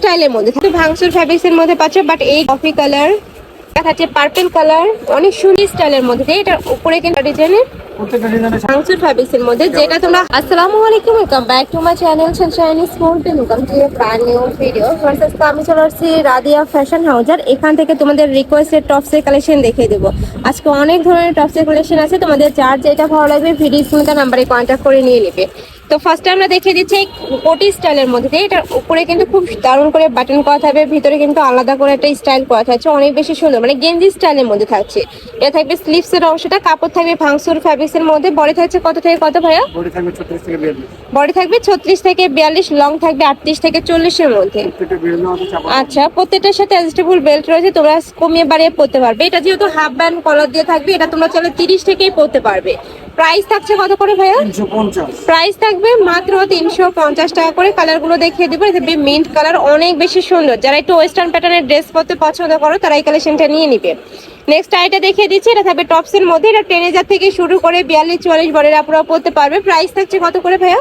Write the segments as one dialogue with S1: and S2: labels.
S1: স্টাইলের মধ্যে। থাকবে ভাংসুর ফ্যাব্রিক্স এর মধ্যে পাচ্ছ বাট এই কফি কালার থাকছে পার্পেল কালার অনেক সুন্দর স্টাইলের মধ্যে। এটা উপরে কিন্তু ডিজাইনের
S2: প্রত্যেকটা
S1: মধ্যে। যেটা তোমরা ব্যাক টু চ্যানেল ভিডিও আমি রাদিয়া ফ্যাশন হাউজার এখান থেকে তোমাদের কালেকশন দেবো। আজকে অনেক ধরনের টপসের কালেকশন আছে। তোমাদের যার যেটা ভালো লাগবে ভিডিও স্ক্রিনটা নাম্বারে কন্ট্যাক্ট করে নিয়ে নেবে। তো ফার্স্টে আমরা দেখিয়ে দিচ্ছি কোটি স্টাইলের মধ্যে দিয়ে। এটার উপরে কিন্তু খুব দারুণ করে বাটন করা থাকবে। ভিতরে কিন্তু আলাদা করে একটা স্টাইল করা থাকছে। অনেক বেশি সুন্দর মানে গেঞ্জি স্টাইলের মধ্যে থাকছে। এটা থাকবে স্লিভস এর অংশটা, কাপড় থাকবে ভাঙসুর ফ্যাব্রিক্স এর মধ্যে বডি থাকছে কত থেকে কত ভাইয়া?
S2: বডি থাকবে ছত্রিশ থেকে বিয়াল্লিশ।
S1: বডি থাকবে ছত্রিশ থেকে বিয়াল্লিশ লং থাকবে আটত্রিশ থেকে চল্লিশের মধ্যে।
S2: প্রত্যেকটা বিভিন্ন আছে চাপা।
S1: আচ্ছা প্রত্যেকটার সাথে অ্যাডজাস্টেবল বেল্ট রয়েছে তোমরা কমিয়ে বাড়িয়ে পড়তে পারবে। এটা যেহেতু হাফ ব্যান্ড কলার দিয়ে থাকবে এটা তোমরা চলে তিরিশ থেকেই পড়তে পারবে। প্রাইস থাকছে কত করে ভাইয়া? প্রাইস থাকবে মাত্র তিনশো পঞ্চাশ টাকা করে। কালারগুলো দেখিয়ে দেবো এটা মিন্ট কালার অনেক বেশি সুন্দর। যারা একটু ওয়েস্টার্ন প্যাটার্নের ড্রেস পরতে পছন্দ করো তারা এই কালেকশনটা নিয়ে নিবে। নেক্সট আইটা দেখিয়ে দিচ্ছি এটা থাকবে টপস এর মধ্যে এটা টেন হাজার থেকে শুরু করে বিয়াল্লিশ চুয়াল্লিশ বরের আপনারা পড়তে পারবে। প্রাইস থাকছে কত করে ভাইয়া?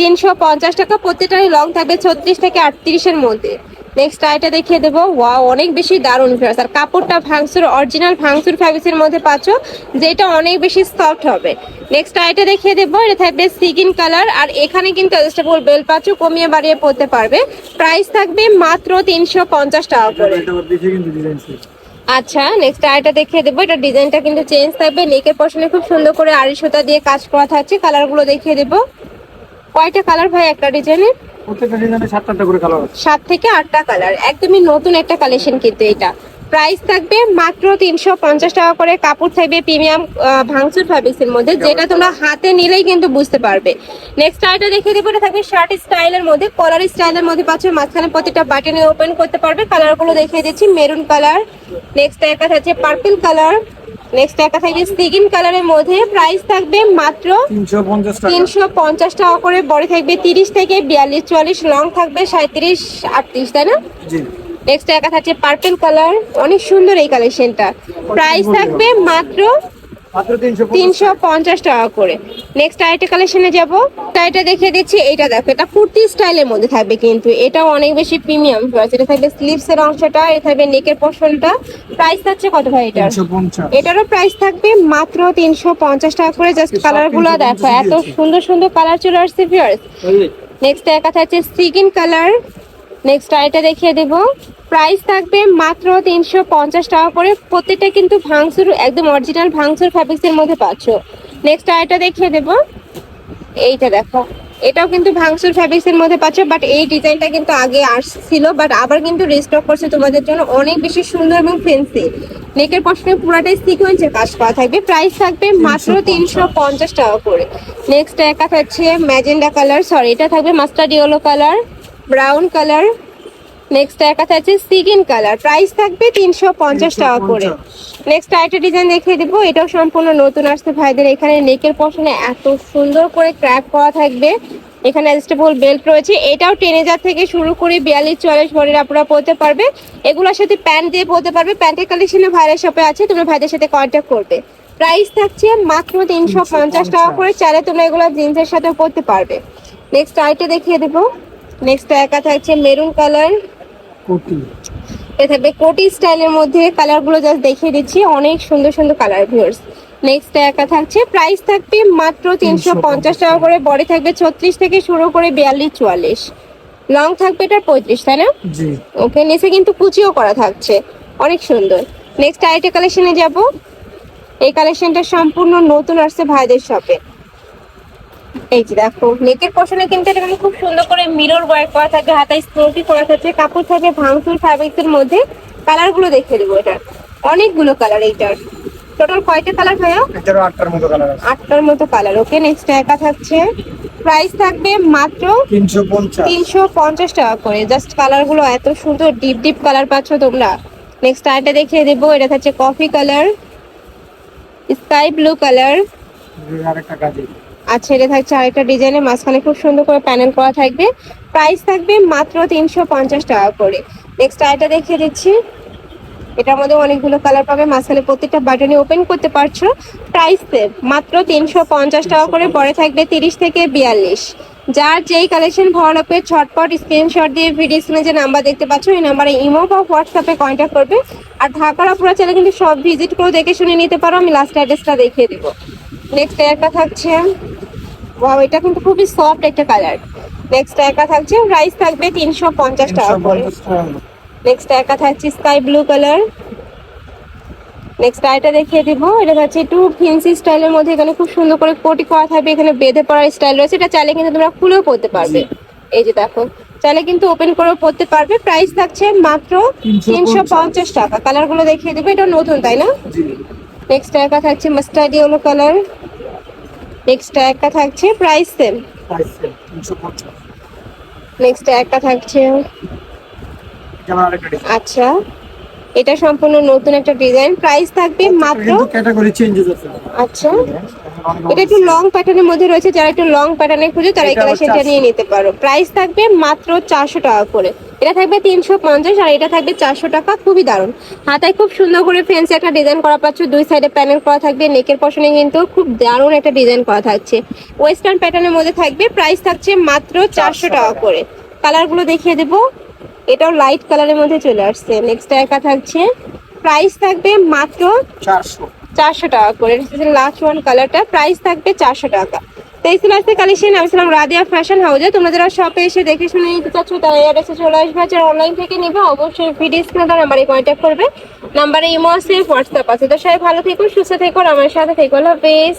S2: তিনশো পঞ্চাশ।
S1: টাকা প্রত্যেকটারই লং থাকবে ছত্রিশ থেকে আটত্রিশের মধ্যে। নেক্সট আইটা দেখিয়ে দেবো ওয়াও অনেক বেশি দারুণ ফেরাস আর কাপড়টা ভাংসুর অরিজিনাল ভাংসুর ফ্যাব্রিক্সের মধ্যে পাচ্ছ যেটা অনেক বেশি সফট হবে। নেক্সট আইটা দেখিয়ে দেবো এটা থাকবে সিগিন কালার আর এখানে কিন্তু অ্যাডজাস্টেবল বেল পাচ্ছ কমিয়ে বাড়িয়ে পড়তে পারবে। প্রাইস থাকবে মাত্র তিনশো পঞ্চাশ টাকা করে। আচ্ছা নেক্সট আইটা দেখিয়ে দেবো। এটা ডিজাইনটা কিন্তু চেঞ্জ থাকবে। নেকের পশনে খুব সুন্দর করে আড়ি সুতা দিয়ে কাজ করা থাকছে। কালারগুলো দেখিয়ে দেবো। কয়টা কালার ভাই একটা ডিজাইনের?
S2: প্রত্যেকটা ডিজাইনে সাত আটটা করে কালার আছে।
S1: সাত থেকে আটটা কালার একদমই নতুন একটা কালেকশন কিন্তু এটা। প্রাইস থাকবে মাত্র তিনশো পঞ্চাশ টাকা করে কাপড় থাকবে প্রিমিয়াম ভাঙচুর ফ্যাব্রিক্স এর মধ্যে যেটা তোমরা হাতে নিলেই কিন্তু বুঝতে পারবে। নেক্সট আইটা দেখে দেবো এটা থাকবে শার্ট স্টাইলের মধ্যে কলার স্টাইলের মধ্যে পাচ্ছ মাঝখানে প্রতিটা বাটনে ওপেন করতে পারবে। কালারগুলো দেখিয়ে দিচ্ছি মেরুন কালার নেক্সট একা থাকছে পার্পল কালার নেক্সট একা থাকবে সিগিন কালারের মধ্যে। প্রাইস থাকবে মাত্র
S2: তিনশো পঞ্চাশ টাকা।
S1: করে বড় থাকবে তিরিশ থেকে বিয়াল্লিশ চুয়াল্লিশ লং থাকবে সাঁত্রিশ আটত্রিশ তাই না?
S2: জি।
S1: নেক্সট একা থাকছে পার্পল কালার অনেক সুন্দর এই কালেকশনটা প্রাইস থাকবে মাত্র
S2: তিনশো
S1: পঞ্চাশ। টাকা করে। নেক্সট আরেকটা কালেকশনে যাব। এটা দেখিয়ে দিচ্ছি। এটা দেখো এটা কুর্তি স্টাইলের মধ্যে থাকবে কিন্তু। এটাও অনেক বেশি প্রিমিয়াম এটা থাকবে স্লিভস এর অংশটা এটা থাকবে নেকের পোর্শনটা প্রাইস থাকছে কত ভাই এটার? এটারও প্রাইস থাকবে মাত্র তিনশো পঞ্চাশ টাকা করে। জাস্ট কালারগুলো দেখো এত সুন্দর সুন্দর কালার চলে আসছে ভিউয়ার্স নেক্সট একা থাকছে সিগিন কালার নেক্সট আইটা দেখিয়ে দেব। প্রাইস থাকবে মাত্র তিনশো পঞ্চাশ টাকা করে। প্রত্যেকটা কিন্তু ভাংসুর একদম অরিজিনাল ভাংসুর ফ্যাব্রিক্স এর মধ্যে পাচ্ছ। নেক্সট আইটা দেখিয়ে দেব। এইটা দেখো। এটাও কিন্তু ভাংসুর ফ্যাব্রিক্স এর মধ্যে পাচ্ছ বাট এই ডিজাইনটা কিন্তু আগে আসছিল বাট আবার কিন্তু রিস্টক করছে তোমাদের জন্য। অনেক বেশি সুন্দর এবং ফেন্সি নেকের পশনে পুরাটাই সিকোয়েন্সের কাজ করা থাকবে। প্রাইস থাকবে মাত্র তিনশো পঞ্চাশ। টাকা করে। নেক্সট একা থাকছে ম্যাজেন্ডা কালার সরি এটা থাকবে mustard yellow colour brown colour. Next একা থাকছে সিগিন কালার। প্রাইস থাকবে তিনশো পঞ্চাশ টাকা করে। নেক্সট আরেকটা ডিজাইন দেখিয়ে দেবো। এটাও সম্পূর্ণ নতুন আসছে ভাইদের। এখানে নেকের পশনে এত সুন্দর করে ক্র্যাক করা থাকবে। এখানে অ্যাডজাস্টেবল বেল্ট রয়েছে। এটাও টেন হাজার থেকে শুরু করে বিয়াল্লিশ চুয়াল্লিশ ভরের আপনারা পরতে পারবে। এগুলোর সাথে প্যান্ট দিয়ে পরতে পারবে। প্যান্টের কালেকশনে ভাইয়ের শপে আছে। তোমরা ভাইদের সাথে কন্ট্যাক্ট করবে। প্রাইস থাকছে মাত্র তিনশো পঞ্চাশ টাকা করে। চাইলে তোমরা এগুলো জিন্সের সাথে পরতে পারবে। নেক্সট আইটা দেখিয়ে দেবো। নেক্সট একা থাকছে মেরুন কালার
S2: কোটি।
S1: এটা থাকবে কোটি স্টাইলের মধ্যে কালারগুলো জাস্ট দেখিয়ে দিচ্ছি অনেক সুন্দর সুন্দর কালার ভিউয়ার্স নেক্সট একা থাকছে প্রাইস থাকবে মাত্র তিনশো পঞ্চাশ টাকা করে বডি থাকবে ছত্রিশ থেকে শুরু করে বিয়াল্লিশ চুয়াল্লিশ। লং থাকবে এটার পঁয়ত্রিশ তাই না?
S2: জি।
S1: ওকে নিচে কিন্তু কুচিও করা থাকছে অনেক সুন্দর। নেক্সট আইটে কালেকশনে যাব। এই কালেকশনটা সম্পূর্ণ নতুন আসছে ভাইদের শপে এই যে দেখো নেকের পোষণে কিন্তু এটা খুব সুন্দর করে মিরর ওয়ার্ক করা থাকে হাতায় স্প্রোকি করা থাকছে কাপড় থাকে ভাঙচুর ফ্যাব্রিক্স এর মধ্যে কালারগুলো দেখে দেবো এটার অনেকগুলো কালার এইটার। টোটাল কয়টা কালার ভাইয়া
S2: এটারও আটটার মতো কালার আছে।
S1: আটটার মতো কালার ওকে নেক্সট একা থাকছে। প্রাইস থাকবে মাত্র
S2: তিনশো পঞ্চাশ।
S1: তিনশো পঞ্চাশ টাকা করে। জাস্ট কালারগুলো এত সুন্দর ডিপ ডিপ কালার পাচ্ছ তোমরা। নেক্সট আরেকটা দেখিয়ে দেবো এটা থাকছে coffee colour sky blue colour
S2: আরেকটা কাজে
S1: আচ্ছা এটা থাকছে আরেকটা ডিজাইনের, মাঝখানে খুব সুন্দর করে প্যানেল করা থাকবে। প্রাইস থাকবে মাত্র তিনশো পঞ্চাশ টাকা করে। নেক্সট আরেকটা দেখিয়ে দিচ্ছি। এটার মধ্যে অনেকগুলো কালার পাবে, মাঝখানে প্রত্যেকটা বাটনে ওপেন করতে পারছ। প্রাইস মাত্র তিনশো পঞ্চাশ টাকা করে, পরে থাকবে তিরিশ থেকে বিয়াল্লিশ। যার যেই কালেকশন ভালো লাগবে, ছটপট স্ক্রিনশট দিয়ে ভিডিও স্ক্রিনে যে নাম্বার দেখতে পাচ্ছ, এই নাম্বারে ইমো বা হোয়াটসঅ্যাপে কন্ট্যাক্ট করবে। আর ঢাকার আপুরা চাইলে কিন্তু সব ভিজিট করে দেখে শুনে নিতে পারো, আমি লাস্ট অ্যাড্রেসটা দেখিয়ে দেবো। নেক্সট একটা থাকছে। ওয়াও এটা কিন্তু খুবই সফট একটা কালার নেক্সট একা থাকছে প্রাইস থাকবে তিনশো পঞ্চাশ টাকা করে। নেক্সট একা থাকছে স্কাই ব্লু কালার নেক্সট আইটা দেখিয়ে দিব এটা হচ্ছে একটু ফেন্সি স্টাইলের মধ্যে এখানে খুব সুন্দর করে কোটি করা থাকবে এখানে বেঁধে পড়ার স্টাইল রয়েছে এটা চাইলে কিন্তু তোমরা খুলেও পড়তে পারবে। এই যে দেখো চাইলে কিন্তু ওপেন করেও পড়তে পারবে। প্রাইস থাকছে মাত্র তিনশো পঞ্চাশ টাকা। কালারগুলো দেখিয়ে দেবো এটা নতুন তাই না? নেক্সট একা থাকছে মাস্টার্ড ইয়েলো কালার নেক্সট একটা থাকছে প্রাইস সেম নেক্সট একটা থাকছে। আচ্ছা এটা সম্পূর্ণ নতুন একটা ডিজাইন প্রাইস থাকবে মাত্র
S2: ক্যাটাগরি চেঞ্জেস আছে।
S1: আচ্ছা। এটা একটু লং প্যাটার্নের মধ্যে রয়েছে যারা একটু লং প্যাটার্নে খুঁজে তারা এই কালেকশনটা নিয়ে নিতে পারো। প্রাইস থাকবে মাত্র চারশো টাকা করে। এটা থাকবে তিনশো পঞ্চাশ আর এটা থাকবে চারশো টাকা। খুবই দারুণ। হাতায় খুব সুন্দর করে ফেন্সি একটা ডিজাইন করা পাচ্ছ। দুই সাইডে প্যানেল করা থাকবে নেকের পশনে কিন্তু খুব দারুণ একটা ডিজাইন করা থাকছে। ওয়েস্টার্ন প্যাটার্নের মধ্যে থাকবে প্রাইস থাকছে মাত্র চারশো টাকা করে। কালারগুলো দেখিয়ে দেবো। এটাও লাইট কালারের মধ্যে চলে আসছে। নেক্সট একা থাকছে। প্রাইস থাকবে মাত্র
S2: চারশো।
S1: চারশো টাকা করে। লাস্ট ওয়ান কালারটা প্রাইস থাকবে চারশো টাকা। তো এই কালেকশন আমি ছিলাম রাদিয়া ফ্যাশন হাউসে তোমরা যারা শপে এসে দেখে শুনে নিতে চাচ্ছ, তারা এই অ্যাড্রেসে চলে আসবে। যারা অনলাইন থেকে নেবে, অবশ্যই ভিডিও স্ক্রিনে তার নাম্বারে কন্ট্যাক্ট করবে। নাম্বারে ইমো আছে হোয়াটসঅ্যাপ আছে। তো সবাই ভালো থেকো, সুস্থ থেকো আমার সাথে থেকো। আল্লাহ হাফেজ।